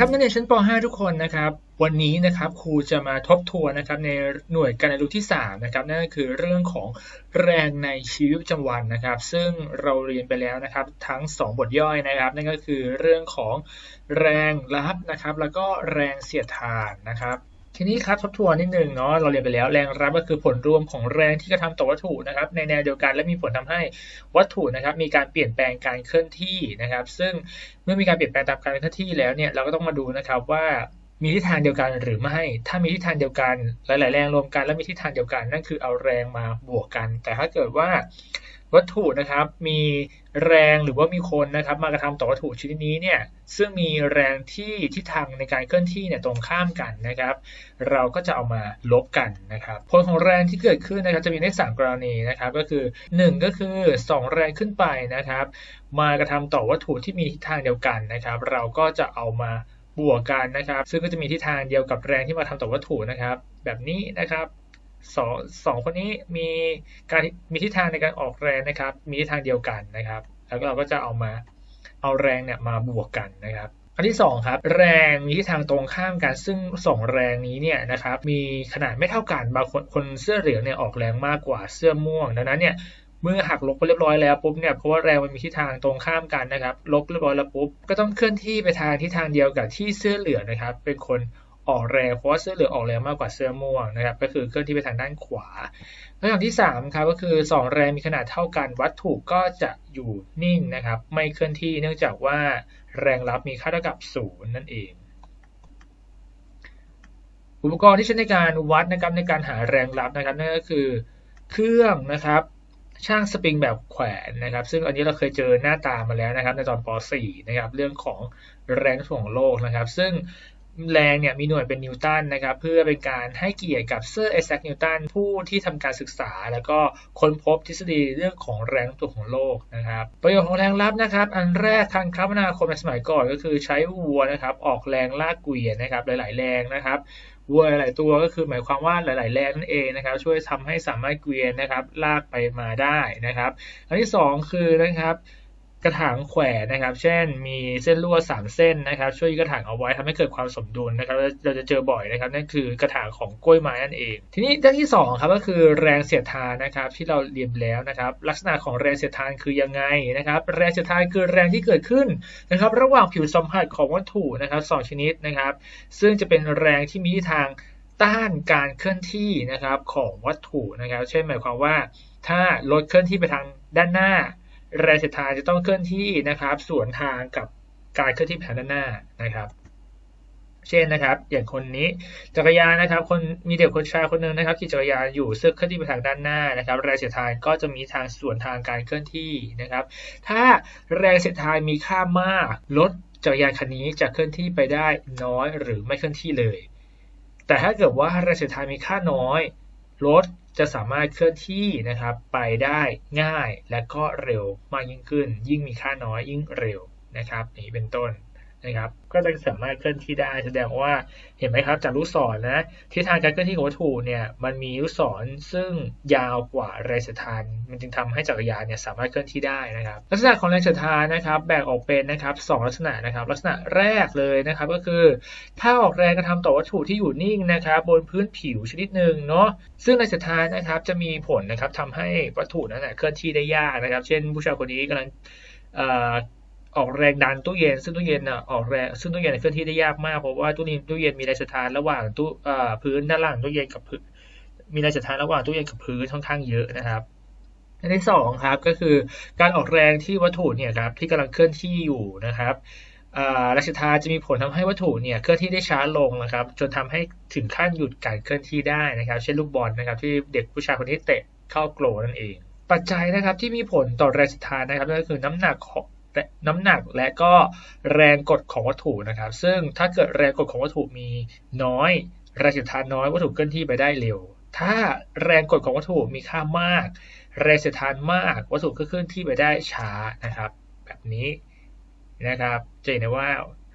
ครับนักเรียนชั้นป .5 ทุกคนนะครับวันนี้นะครับครูจะมาทบทวนนะครับในหน่วยการเรียนรู้ที่3นะครับนั่นก็คือเรื่องของแรงในชีวิตประจำวันนะครับ ซึ่งเราเรียนไปแล้วนะครับทั้ง 2 บทย่อยนะครับ นั่นก็คือเรื่องของแรงรับนะครับ แล้วก็แรงเสียดทานนะครับ ทีนี้ครับทบทวนนิดนึงเนาะเราเรียนไปแล้วแรงรับก็คือผลรวมของแรงที่กระทำต่อวัตถุนะครับ ในแนวเดียวกันและมีผลทำให้วัตถุนะครับ มีการเปลี่ยนแปลงการเคลื่อนที่นะครับ ซึ่งเมื่อมีการเปลี่ยนแปลงตามการเคลื่อนที่แล้วเนี่ยเราก็ต้องมาดูนะครับว่ามีทิศทางเดียวกันหรือไม่ ถ้ามีทิศทางเดียวกัน หลาย ๆ แรงรวมกัน แล้วมีทิศทางเดียวกัน นั่นคือเอาแรงมาบวกกัน แต่ถ้าเกิดว่า วัตถุนะครับมีแรงหรือว่ามีคนนะครับ มากระทำต่อวัตถุชนิดนี้เนี่ยซึ่งมีแรงที่ทิศทางในการเคลื่อนที่เนี่ยตรงข้ามกันนะครับ เราก็จะเอามาลบกันนะครับ ผลของแรงที่เกิดขึ้นนะครับจะมีได้ 3 กรณีนะครับก็คือ 1 ก็คือ 2 แรงขึ้นไปนะครับ มากระทำต่อวัตถุที่มีทิศทางเดียวกันนะครับ เราก็จะเอามาบวกกันนะครับ ซึ่งก็จะมีทิศทางเดียวกับแรงที่มาทำต่อวัตถุนะครับ แบบนี้นะครับ สองสองคนนี้มีการมีทิศทางในการออกแรงนะครับ มีทิศทางเดียวกันนะครับ แล้วเราก็จะเอามาเอาแรงเนี่ยมาบวกกันนะครับอันที่2ครับแรงมีทิศทางตรงข้ามกันซึ่ง 2 แรงนี้เนี่ยนะครับมีขนาดไม่เท่ากันบางคนคนเสื้อเหลืองเนี่ยออกแรงมากกว่าเสื้อม่วงดังนั้นเนี่ยเมื่อหักลบไปเรียบร้อยแล้วปุ๊บเนี่ยเพราะว่าแรงมันมีทิศทางตรงข้ามกันนะครับลบเรียบร้อยแล้วปุ๊บก็ต้องเคลื่อนที่ไปทางทิศทางเดียวกับที่เสื้อเหลืองนะครับเป็นคน ออกแรงเพราะว่าเสื้อเหลืองออกแรงมากกว่าเสื้อม่วงนะครับก็คือเคลื่อนที่ไปทางด้านขวาแล้วอย่างที่3ครับก็คือ 2 แรงมีขนาดเท่ากันวัตถุก็จะอยู่นิ่งนะครับไม่เคลื่อนที่เนื่องจากว่าแรงรับมีค่าเท่ากับ 0 นั่นเองอุปกรณ์ที่ใช้ในการวัดนะครับในการหาแรงรับนะครับนั่นก็คือเครื่องนะครับช่างสปริงแบบแขวนนะครับ ซึ่งอันนี้เราเคยเจอหน้าตามาแล้วนะครับในตอนป .4 นะครับเรื่องของแรงถ่วงโลกนะครับ ซึ่ง แรงเนี่ยมีหน่วยเป็นนิวตันนะครับเพื่อเป็นการให้เกียรติกับเซอร์ไอแซคนิวตันผู้ที่ทำการศึกษา แล้วก็ค้นพบทฤษฎีเรื่องของแรงตัวของโลกนะครับ ประโยชน์ของแรงรับนะครับ อันแรกทางคมนาคมในสมัยก่อนก็คือใช้วัวนะครับออกแรงลากเกวียนนะครับหลาย ๆ แรงนะครับวัวหลายตัวก็คือหมายความว่าหลาย ๆ แรงนั่นเองนะครับ ช่วยทำให้สามารถเกวียนนะครับลากไปมาได้นะครับ อันที่ 2 คือนะครับ กระถางแขวนนะครับ เช่น มีเส้นลวด3เส้นนะครับ ช่วยกระถางเอาไว้ทำให้เกิดความสมดุลนะครับ เราจะเจอบ่อยนะครับ นั่นคือกระถางของกล้วยไม้นั่นเอง ทีนี้ด้านที่2ครับก็คือแรงเสียดทานนะครับ ที่เราเรียนแล้วนะครับ ลักษณะของแรงเสียดทานคือยังไงนะครับ แรงเสียดทานคือแรงที่เกิดขึ้นนะครับ ระหว่างผิวสัมผัสของวัตถุนะครับสชนิดนะครับ ซึ่งจะเป็นแรงที่มีทางต้านการเคลื่อนที่นะครับของวัตถุนะครับ เช่นหมายความว่า ถ้ารถเคลื่อนที่ไปทางด้านหน้า แรงเสียดทานจะต้องเคลื่อนที่นะครับสวนทางกับการเคลื่อนที่ไปทางด้านหน้านะครับ เช่นนะครับ อย่างคนนี้จักรยานนะครับ คนมีเด็กคนชายคนหนึ่งนะครับขี่จักรยานอยู่ซึ่งเคลื่อนที่ไปทางด้านหน้านะครับ แรงเสียดทานก็จะมีทางส่วนทางการเคลื่อนที่นะครับ ถ้าแรงเสียดทานมีค่ามากรถจักรยานคันนี้จะเคลื่อนที่ไปได้น้อยหรือไม่เคลื่อนที่เลย แต่ถ้าเกิดว่าแรงเสียดทานมีค่าน้อยรถ จะสามารถเคลื่อนที่นะครับไปได้ง่ายและก็เร็วมากยิ่งขึ้น ยิ่งมีค่าน้อยยิ่งเร็วนะครับนี้เป็นต้น นะครับ ก็จะสามารถเคลื่อนที่ได้แสดงว่าเห็นไหมครับ จากลูกศรนนะทิศทางการเคลื่อนที่ของวัตถุเนี่ยมันมีลูกศรซึ่งยาวกว่าแรงเสียดทานมันจึงทำให้จักรยานเนี่ยสามารถเคลื่อนที่ได้นะครับ ลักษณะของแรงเสียดทานนะครับแบ่งออกเป็นนะครับสลักษณะนะครับ ลักษณะแรกเลยนะครับก็คือ ถ้าออกแรงกระทำต่อวัตถุที่อยู่นิ่งนะครับบนพื้นผิวชนิดหนึ่งเนาะซึ่งแรงเสียดทานนะครับจะมีผลนะครับทำให้วัตถุนั้นเคลื่อนที่ได้ยากนะครับ เช่นผู้ชายคนนี้กำลัง ออกแรงดันตู้เย็น ซึ่งตู้เย็นอะออกแรงซึ่งตู้เย็นเคลื่อนที่ได้ยากมากเพราะว่าตู้นี้ตู้เย็นมีแรงสถานระหว่างตู้พื้นด้านล่างตู้เย็นกับพื้นมีแรงสถานระหว่างตู้เย็นกับพื้นค่อนข้างเยอะนะครับอันที่สองครับก็คือการออกแรงที่วัตถุเนี่ยครับที่กำลังเคลื่อนที่อยู่นะครับแรงสถานจะมีผลทำให้วัตถุเนี่ยเคลื่อนที่ได้ช้าลงนะครับ จนทำให้ถึงขั้นหยุดการเคลื่อนที่ได้นะครับ เช่นลูกบอลนะครับ ที่เด็กผู้ชายคนนี้เตะเข้าโกลนั่นเอง ปัจจัยนะครับที่มีผลต่อแรงสถานนะครับก็คือน้ำหนักของ น้ำหนักและก็แรงกดของวัตถุนะครับ ซึ่งถ้าเกิดแรงกดของวัตถุมีน้อยแรงเสียดทานน้อยวัตถุเคลื่อนที่ไปได้เร็ว ถ้าแรงกดของวัตถุมีค่ามาก แรงเสียดทานมากวัตถุก็เคลื่อนที่ไปได้ช้านะครับ แบบนี้นะครับจะเห็นได้ว่า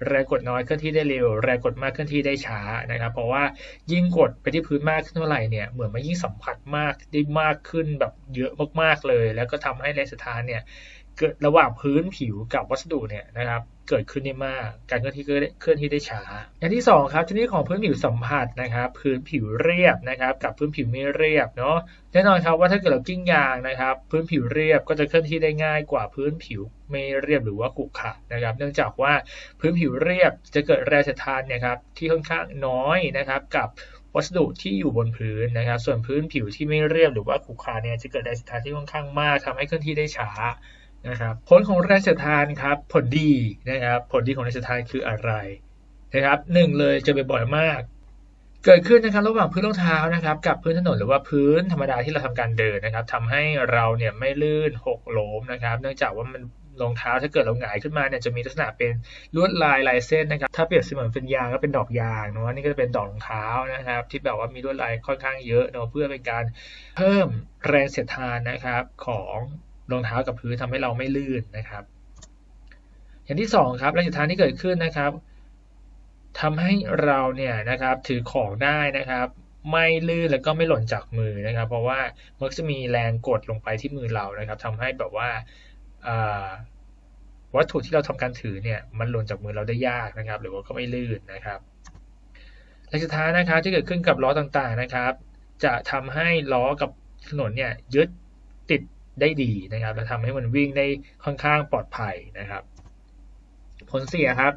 แรงกดน้อยเคลื่อนที่ได้เร็ว แรงกดมากเคลื่อนที่ได้ช้านะครับ เพราะว่ายิ่งกดไปที่พื้นมากขึ้นเท่าไหร่เนี่ยเหมือนมันยิ่งสัมผัสมากได้มากขึ้นแบบเยอะมากๆเลย แล้วก็ทำให้แรงสถานเนี่ย เกิดระหว่างพื้นผิวกับวัสดุเนี่ยนะครับเกิดขึ้นได้มาก การเคลื่อนที่เคลื่อนที่ได้ช้า อย่างที่สองครับชนิดของพื้นผิวสัมผัสนะครับ พื้นผิวเรียบนะครับ กับพื้นผิวไม่เรียบเนาะแน่นอนครับว่าถ้าเกิดเรากิ้งยางนะครับ พื้นผิวเรียบก็จะเคลื่อนที่ได้ง่ายกว่าพื้นผิวไม่เรียบหรือว่าขรุขระนะครับ เนื่องจากว่าพื้นผิวเรียบจะเกิดแรงเสียดทานเนี่ยครับที่ค่อนข้างน้อยนะครับกับวัสดุที่อยู่บนพื้นนะครับ ส่วนพื้นผิวที่ไม่เรียบหรือว่าขรุขระเนี่ยจะเกิดแรงสียดทานที่ค่อนข้างมากทำให้เคลื่อนที่ได้ช้า นะครับผลของแรงเสียดทานครับผลดีนะครับผลดีของแรงเสียดทานคืออะไรนะครับหนึ่งเลยจะบ่อยมาก เกิดขึ้นนะครับระหว่างพื้นรองเท้านะครับกับพื้นถนนหรือว่าพื้นธรรมดาที่เราทำการเดินนะครับทำให้เราเนี่ยไม่ลื่นหกล้มนะครับ เนื่องจากว่ามันรองเท้าถ้าเกิดเราหงายขึ้นมาเนี่ยจะมีลักษณะเป็นลวดลายลายเส้นนะครับ ถ้าเปรียบเสมือนเป็นยางก็เป็นดอกยางเนาะนี่ก็จะเป็นดอกรองเท้านะครับ ที่แบบว่ามีลวดลายค่อนข้างเยอะเนาะเพื่อเป็นการเพิ่มแรงเสียดทานนะครับของ รองเท้ากับพื้นทำให้เราไม่ลื่นนะครับ อย่างที่สองครับแรงดทานที่เกิดขึ้นนะครับทำให้เราเนี่ยนะครับถือของได้นะครับ ไม่ลื่นแล้วก็ไม่หล่นจากมือนะครับ เพราะว่ามันจะมีแรงกดลงไปที่มือเรานะครับทำให้แบบว่าวัตถุที่เราทำการถือเนี่ยมันหล่นจากมือเราได้ยากนะครับ หรือว่าก็ไม่ลื่นนะครับแรงสุดท้ายนะครับที่เกิดขึ้นกับล้อต่างๆนะครับ จะทำให้ล้อกับถนนเนี่ยยึดติด ได้ดีนะครับและทำให้มันวิ่งได้ค่อนข้างปลอดภัยนะครับ ผลเสียครับ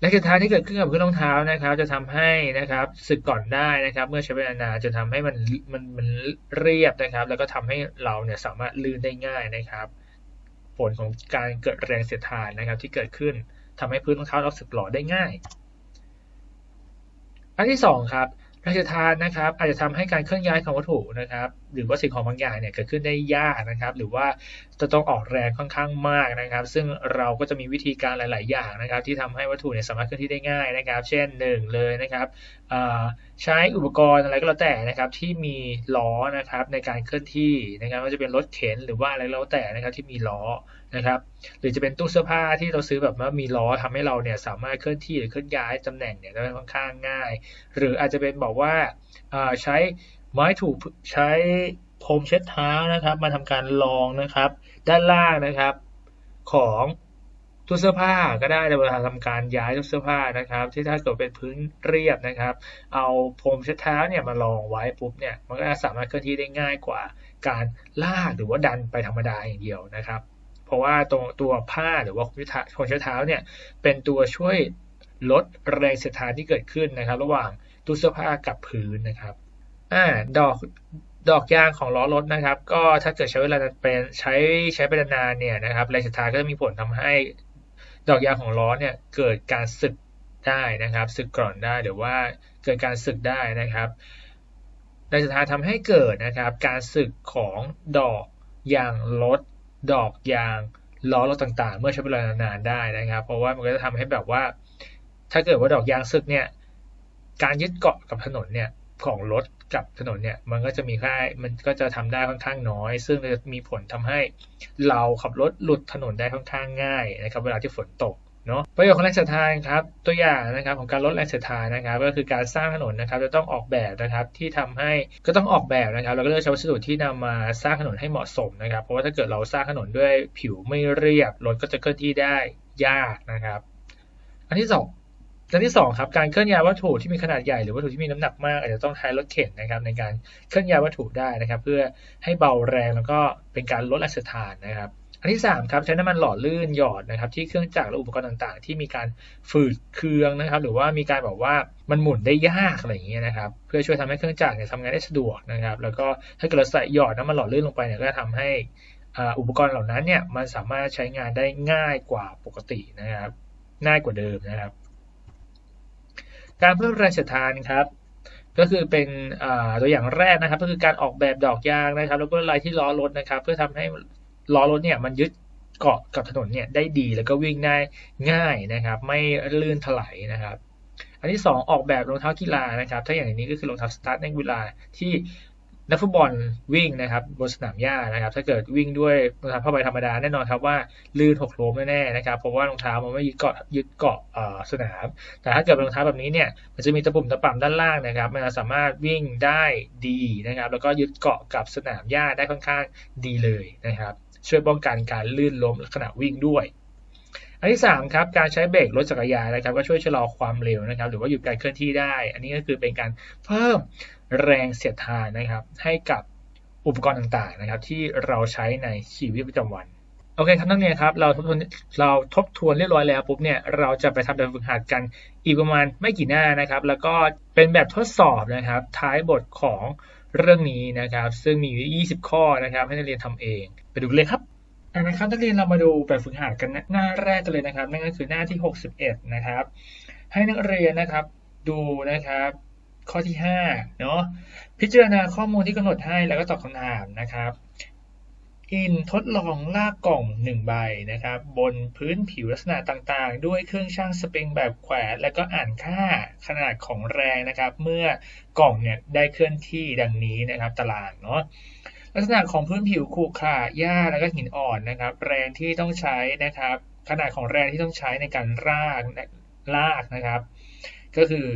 แรงสุดท้ายที่เกิดขึ้นกับพื้นรองเท้านะครับ จะทำให้นะครับสึกก่อนได้นะครับ เมื่อใช้เวลานานจะทำให้มันมันมันเรียบนะครับ แล้วก็ทำให้เราเนี่ยสามารถลื่นได้ง่ายนะครับ ผลของการเกิดแรงเสียดทานนะครับ ที่เกิดขึ้นทำให้พื้นรองเท้าเราสึกหล่อได้ง่าย อันที่สองครับแรงเสียดทานนะครับ อาจจะทำให้การเคลื่อนย้ายของวัตถุนะครับ หรือว่าสิ่งของบางอย่างเนี่ยเกิดขึ้นได้ยากนะครับ หรือว่าจะต้องออกแรงค่อนข้างมากนะครับ ซึ่งเราก็จะมีวิธีการหลาย ๆ อย่างนะครับ ที่ทำให้วัตถุเนี่ยสามารถเคลื่อนที่ได้ง่ายนะครับ เช่นหนึ่งเลยนะครับใช้อุปกรณ์อะไรก็แล้วแต่นะครับ ที่มีล้อนะครับในการเคลื่อนที่นะครับว่าจะเป็นรถเข็นหรือว่าอะไรแล้วแต่นะครับ ที่มีล้อนะครับ หรือจะเป็นตู้เสื้อผ้าที่เราซื้อแบบว่ามีล้อทำให้เราเนี่ยสามารถเคลื่อนที่หรือเคลื่อนย้ายตำแหน่งเนี่ยได้ค่อนข้างง่าย หรืออาจจะเป็นบอกว่าใช้ ไม้ถูกใช้พรมเช็ดเท้านะครับ มาทำการลองนะครับ ด้านล่างนะครับ ของตู้เสื้อผ้าก็ได้ในเวลาทำการย้ายตู้เสื้อผ้านะครับ ที่ถ้าเกิดเป็นพื้นเรียบนะครับ เอาพรมเช็ดเท้าเนี่ยมาลองไว้ปุ๊บเนี่ยมันก็สามารถเคลื่อนที่ได้ง่ายกว่าการลากหรือว่าดันไปธรรมดาอย่างเดียวนะครับ เพราะว่าตัวตัวผ้าหรือว่าพรมเช็ดเท้าเนี่ยเป็นตัวช่วยลดแรงเสียดทานที่เกิดขึ้นนะครับ ระหว่างตู้เสื้อผ้ากับพื้นนะครับ อ่าดอกดอกยางของล้อรถนะครับ ก็ถ้าเกิดใช้เวลาเป็นใช้ใช้ไปนานเนี่ยนะครับแรงสียดทานก็จะมีผลทำให้ดอกยางของล้อเนี่ยเกิดการสึกได้นะครับ สึกกร่อนได้หรือว่าเกิดการสึกได้นะครับแรงสียดทานทำให้เกิดนะครับ การสึกของดอกยางรถดอกยางล้อรถต่างๆ เมื่อใช้เวลานานๆได้นะครับ เพราะว่ามันก็จะทำให้แบบว่า ถ้าเกิดว่าดอกยางสึกเนี่ยการยึดเกาะกับถนนเนี่ยของรถ กับถนนเนี่ยมันก็จะมีค่ามันก็จะทำได้ค่อนข้างน้อย ซึ่งจะมีผลทำให้เราขับรถหลุดถนนได้ค่อนข้างง่ายนะครับเวลาที่ฝนตกเนาะประโยชน์ของแรงเสียดทานครับตัวอย่างนะครับของการลดแรงเสียดทานนะครับ ก็คือการสร้างถนนนะครับจะต้องออกแบบนะครับที่ทำให้ก็ต้องออกแบบนะครับแล้วก็เลือกใช้วัสดุที่นำมาสร้างถนนให้เหมาะสมนะครับ เพราะว่าถ้าเกิดเราสร้างถนนด้วยผิวไม่เรียบรถก็จะเคลื่อนที่ได้ยากนะครับ อันที่สอง เรื่ที่2ครับการเคลื่อนย้ายวัตถุที่มีขนาดใหญ่หรือวัตถุที่มีน้ำหนักมาก อาจจะต้องใช้รถเข็นนะครับในการเคลื่อนย้ายวัตถุได้นะครับ เพื่อให้เบาแรงแล้วก็เป็นการลดอัศทานนะครับ อันที่3ครับใช้น้ำมันหล่อลื่นหยอดนะครับ ที่เครื่องจักรและอุปกรณ์ต่างๆ ที่มีการฝืดเครื่องนะครับ หรือว่ามีการบอกว่ามันหมุนได้ยากอะไรอย่างเงี้ยนะครับ เพื่อช่วยทำให้เครื่องจักรเนี่ยทำงานได้สะดวกนะครับ แล้วก็ถ้าเกิดเราใส่หยอดน้ำมันหล่อลื่นลงไปเนี่ยก็จะทำให้อุปกรณ์เหล่านั้นเนี่ยมันสามารถใช้งานได้ง่ายกว่าปกตินะครับ ง่ายกว่าเดิมนะครับ การเพิ่มแรงเสียดทานครับก็คือเป็นตัวอย่างแรกนะครับ ก็คือการออกแบบดอกยางนะครับ แล้วก็ลายที่ล้อรถนะครับ เพื่อทำให้ล้อรถเนี่ยมันยึดเกาะกับถนนเนี่ยได้ดีแล้วก็วิ่งได้ง่ายนะครับ ไม่ลื่นถลายนะครับ อันที่ 2 ออกแบบรองเท้ากีฬานะครับ ถ้าอย่างนี้ก็คือรองเท้าสตาร์ทในเวลาที่ นักฟุตบอลวิ่งนะครับบนสนามหญ้านะครับ ถ้าเกิดวิ่งด้วยรองเท้าผ้าใบธรรมดาแน่นอนครับว่าลื่นหกล้มแน่ๆนะครับเพราะว่ารองเท้ามันไม่ยึดเกาะยึดเกาะสนาม แต่ถ้าเกิดรองเท้าแบบนี้เนี่ยมันจะมีตะปุ่มตะป่ำด้านล่างนะครับ มันสามารถวิ่งได้ดีนะครับ แล้วก็ยึดเกาะกับสนามหญ้าได้ค่อนข้างดีเลยนะครับ ช่วยป้องกันการลื่นล้มขณะวิ่งด้วยอันที่3ครับการใช้เบรกรถจักรยานนะครับก็ช่วยชะลอความเร็วนะครับ หรือว่าหยุดการเคลื่อนที่ได้ อันนี้ก็คือเป็นการเพิ่ม แรงเสียดทานนะครับ ให้กับอุปกรณ์ต่างๆนะครับ ที่เราใช้ในชีวิตประจำวันโอเคครับนักเรียนครับเราทบทวนเราทบทวนเรียบร้อยแล้วปุ๊บเนี่ยเราจะไปทำแบบฝึกหัดกันอีกประมาณไม่กี่หน้านะครับ แล้วก็เป็นแบบทดสอบนะครับ ท้ายบทของเรื่องนี้นะครับ ซึ่งมี20 ข้อนะครับ ให้นักเรียนทำเอง ไปดูเลยครับนะครับนักเรียนเรามาดูแบบฝึกหัดกันหน้าแรกกันเลยนะครับนั่นก็คือหน้าที่ 61 นะครับ ให้นักเรียนนะครับดูนะครับ ข้อที่5เนาะพิจารณาข้อมูลที่กำหนดให้แล้วก็ตอบคำถามนะครับอินทดลองลากกล่อง 1 ใบนะครับ บนพื้นผิวลักษณะต่างๆ ด้วยเครื่องช่างสปริงแบบแขวนและก็อ่านค่าขนาดของแรงนะครับ เมื่อกล่องเนี่ยได้เคลื่อนที่ดังนี้นะครับ ตารางเนาะลักษณะของพื้นผิวขรุขระหญ้าแล้วก็หินอ่อนนะครับ แรงที่ต้องใช้นะครับ ขนาดของแรงที่ต้องใช้ในการลากลากนะครับ ก็คือ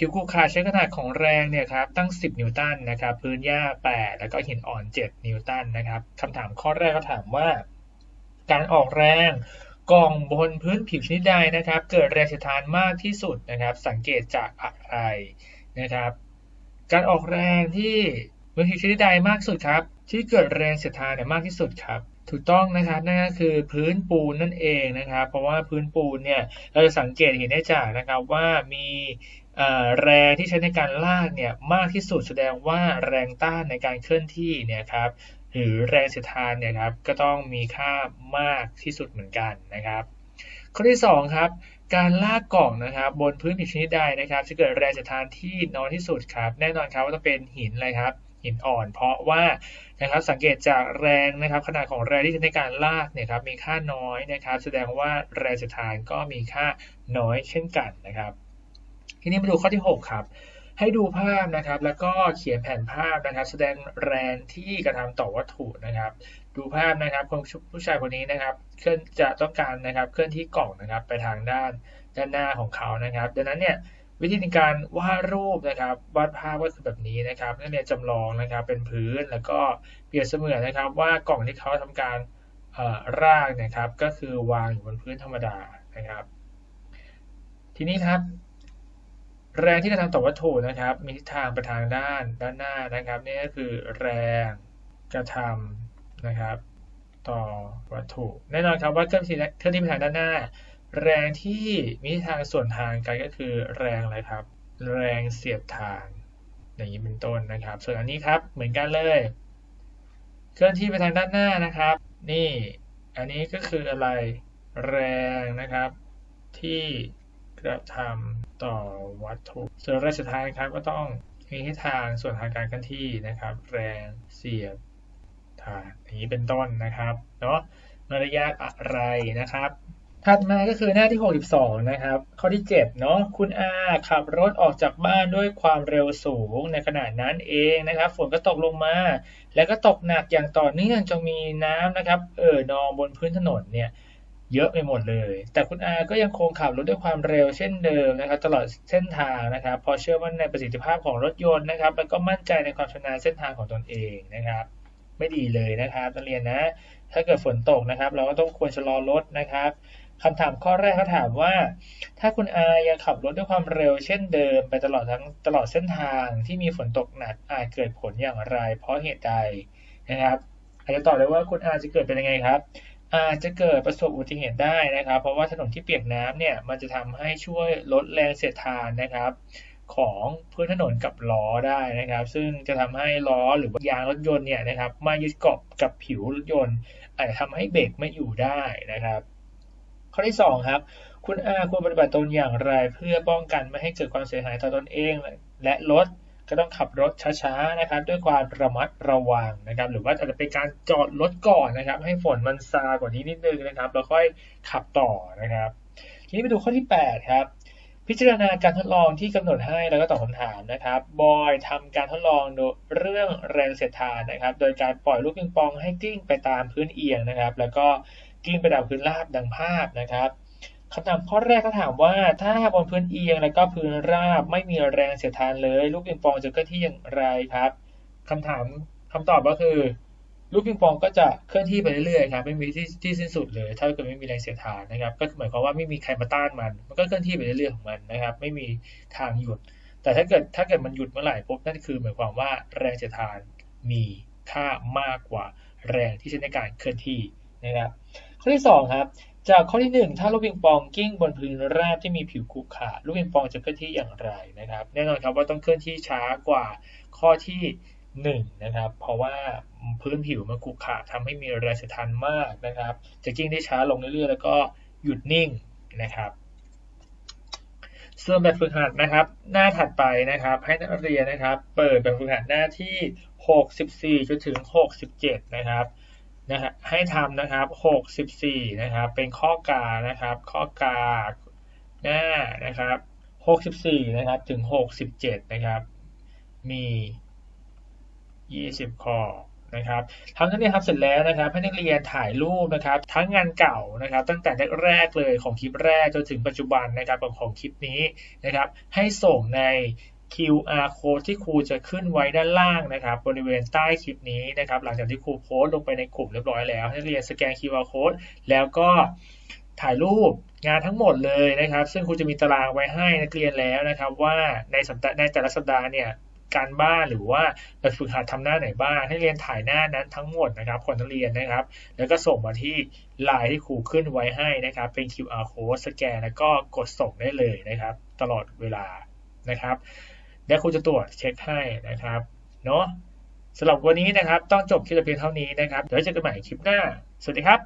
ผิวคูคาใช้ขนาดของแรงเนี่ยครับตั้ง 10 นิวตันนะครับ พื้นหญ้า 8 แล้วก็หินอ่อน 7 นิวตันนะครับคำถามข้อแรกก็ถามว่า การออกแรงกล่องบนพื้นผิวชนิดใดนะครับ เกิดแรงเสียดทานมากที่สุดนะครับ สังเกตจากอะไรนะครับ การออกแรงที่บนผิวชนิดใดมากสุดครับ ที่เกิดแรงเสียดทานเนี่ยมากที่สุดครับถูกต้องนะครับนั่นก็คือพื้นปูนนั่นเองนะครับ เพราะว่าพื้นปูนเนี่ยเราจะสังเกตเห็นได้จากนะครับว่ามี แรงที่ใช้ในการลากเนี่ยมากที่สุดแสดงว่าแรงต้านในการเคลื่อนที่เนี่ยครับหรือแรงเสียดทานเนี่ยครับก็ต้องมีค่ามากที่สุดเหมือนกันนะครับ ข้อที่2ครับการลากกล่องนะครับบนพื้นผิวชนิดใดนะครับ จะเกิดแรงเสียดทานที่น้อยที่สุดครับแน่นอนครับว่าต้องเป็นหินเลยครับหินอ่อน เพราะว่านะครับสังเกตจากแรงนะครับขนาดของแรงที่ใช้ในการลากเนี่ยครับมีค่าน้อยนะครับ แสดงว่าแรงเสียดทานก็มีค่าน้อยเช่นกันนะครับ ทีนี้มาดูข้อที่ 6 ครับ ให้ดูภาพนะครับ แล้วก็เขียนแผนภาพนะครับ แสดงแรงที่กระทำต่อวัตถุนะครับ ดูภาพนะครับผู้ชายคนนี้นะครับ เคลื่อนจะต้องการนะครับ เคลื่อนที่กล่องนะครับไปทางด้านด้านหน้าของเขานะครับ ดังนั้นเนี่ยวิธีในการวาดรูปนะครับวาดภาพก็คือแบบนี้นะครับนักเรียนจำลองนะครับเป็นพื้นแล้วก็เปรียบเสมือนนะครับ ว่ากล่องที่เขาทำการร่างนะครับ ก็คือวางอยู่บนพื้นธรรมดานะครับ ทีนี้ครับ แรงที่กระทำต่อวัตถุนะครับ มีทิศทางไปทางด้านด้านหน้านะครับนี่ก็คือแรงกระทำนะครับ ต่อวัตถุ แน่นอนครับว่าเคลื่อนที่เคลื่อนที่ไปทางด้านหน้า แรงที่มีทิศทางส่วนทางกันก็คือแรงอะไรครับ แรงเสียดทานอย่างนี้เป็นต้นนะครับ ส่วนอันนี้ครับเหมือนกันเลย เคลื่อนที่ไปทางด้านหน้านะครับ นี่อันนี้ก็คืออะไรแรงนะครับ ที่กระทำ ต่อวัตถุส่วนแรงสุดท้ายครับก็ต้องมีทิศทางส่วนทางการเคลื่อนที่นะครับ แรงเสียดทานอย่างนี้เป็นต้นนะครับเนาะมารยาทอะไรนะครับถัดมาก็คือหน้าที่ 62 นะครับ ข้อที่ 7 เนาะคุณอาขับรถออกจากบ้านด้วยความเร็วสูงในขณะนั้นเองนะครับ ฝนก็ตกลงมา แล้วก็ตกหนักอย่างต่อเนื่องจนมีน้ำนะครับ เอ่อนองบนพื้นถนนเนี่ย เยอะไปหมดเลย แต่คุณอาก็ยังคงขับรถด้วยความเร็วเช่นเดิมนะครับ ตลอดเส้นทางนะครับ พอเชื่อมั่นในประสิทธิภาพของรถยนต์นะครับ แล้วก็มั่นใจในความชำนาญเส้นทางของตนเองนะครับ ไม่ดีเลยนะครับนักเรียนนะ ถ้าเกิดฝนตกนะครับ เราก็ต้องควรชะลอรถนะครับคำถามข้อแรกเขาถามว่า ถ้าคุณอายังขับรถด้วยความเร็วเช่นเดิม ไปตลอดทั้งตลอดเส้นทางที่มีฝนตกหนักอาจเกิดผลอย่างไร เพราะเหตุใดนะครับ อาจจะตอบเลยว่าคุณอาจะเกิดเป็นยังไงครับ อาจจะเกิดประสบอุบัติเหตุได้นะครับ เพราะว่าถนนที่เปียกน้ำเนี่ยมันจะทำให้ช่วยลดแรงเสียดทานนะครับ ของพื้นถนนกับล้อได้นะครับ ซึ่งจะทำให้ล้อหรือว่ายางรถยนต์เนี่ยนะครับมายึดเกาะกับผิวรถยนต์ อาจจะทำให้เบรกไม่อยู่ได้นะครับ ข้อที่2ครับคุณอาควรปฏิบัติตนอย่างไร เพื่อป้องกันไม่ให้เกิดความเสียหายต่อตนเอง และรถ ก็ต้องขับรถช้าๆนะครับ ด้วยความระมัดระวังนะครับ หรือว่าอาจจะเป็นการจอดรถก่อนนะครับ ให้ฝนมันซากว่านี้นิดนึงนะครับ แล้วค่อยขับต่อนะครับ ทีนี้ไปดูข้อที่ 8 ครับ พิจารณาการทดลองที่กำหนดให้แล้วก็ตอบคำถามนะครับบอยทำการทดลองเรื่องแรงเสียดทานนะครับ โดยการปล่อยลูกปิงปองให้กิ้งไปตามพื้นเอียงนะครับ แล้วก็กิ้งไปตามพื้นราบดังภาพนะครับ คำถามข้อแรกก็ถามว่าถ้าบนพื้นเอียงและก็พื้นราบไม่มีแรงเสียดทานเลย ลูกปิงปองจะเคลื่อนที่อย่างไรครับคำถามคำตอบก็คือ ลูกปิงปองก็จะเคลื่อนที่ไปเรื่อยๆครับไม่มีที่ที่สิ้นสุดเลย ถ้าเกิดไม่มีแรงเสียดทานนะครับ ก็หมายความว่าไม่มีใครมาต้านมัน มันก็เคลื่อนที่ไปเรื่อยๆของมันนะครับ ไม่มีทางหยุด แต่ถ้าเกิดถ้าเกิดมันหยุดเมื่อไหร่ปุ๊บนั่นคือ หมายความว่าแรงเสียดทานมีค่ามากกว่าแรงที่ใช้ในการเคลื่อนที่นะครับข้อที่สองครับ จากข้อที่หนึ่งถ้าลูกปิงปองกิ้งบนพื้นราบที่มีผิวขรุขระลูกปิงปองจะเคลื่อนที่อย่างไรนะครับ แน่นอนครับว่าต้องเคลื่อนที่ช้ากว่าข้อที่หนึ่งนะครับ เพราะว่าพื้นผิวมันขรุขระทำให้มีแรงสียดทานมากนะครับ จะกิ้งได้ช้าลงเรื่อยๆ แล้วก็หยุดนิ่งนะครับส่วนแบบฝึกหัดนะครับ หน้าถัดไปนะครับ ให้นักเรียนนะครับ เปิดแบบฝึกหัดหน้าที่ 64จนถึง 67 นะครับ นะฮะให้ทำนะครับ 64 นะครับ เป็นข้อกานะครับ ข้อกาหน้านะครับ 64 นะครับ ถึง 67 นะครับ มี 20 ข้อนะครับทั้งนั้นนี่ครับเสร็จแล้วนะครับให้นักเรียนถ่ายรูปนะครับ ทั้งงานเก่านะครับ ตั้งแต่แรกๆเลยของคลิปแรกจนถึงปัจจุบันนะครับของคลิปนี้นะครับ ให้ส่งใน QR code ที่ครูจะขึ้นไว้ด้านล่างนะครับ บริเวณใต้คลิปนี้นะครับ หลังจากที่ครูโพสต์ลงไปในกลุ่มเรียบร้อยแล้วให้นักเรียนสแกน QR code แล้วก็ถ่ายรูปงานทั้งหมดเลยนะครับ ซึ่งครูจะมีตารางไว้ให้นักเรียนแล้วนะครับ ว่าในสัปดาห์ในแต่ละสัปดาห์เนี่ยการบ้านหรือว่าแบบฝึกหัดทำหน้าไหนบ้างให้เรียนถ่ายหน้านั้นทั้งหมดนะครับคนนักเรียนนะครับ แล้วก็ส่งมาที่ไลน์ที่ครูขึ้นไว้ให้นะครับ เป็น QR code สแกนแล้วก็กดส่งได้เลยนะครับ ตลอดเวลานะครับ และครูจะตรวจเช็คให้นะครับเนาะสำหรับวันนี้นะครับ ต้องจบคลิปแต่เพียงเท่านี้นะครับเดี๋ยวเจอกันใหม่คลิปหน้า สวัสดีครับ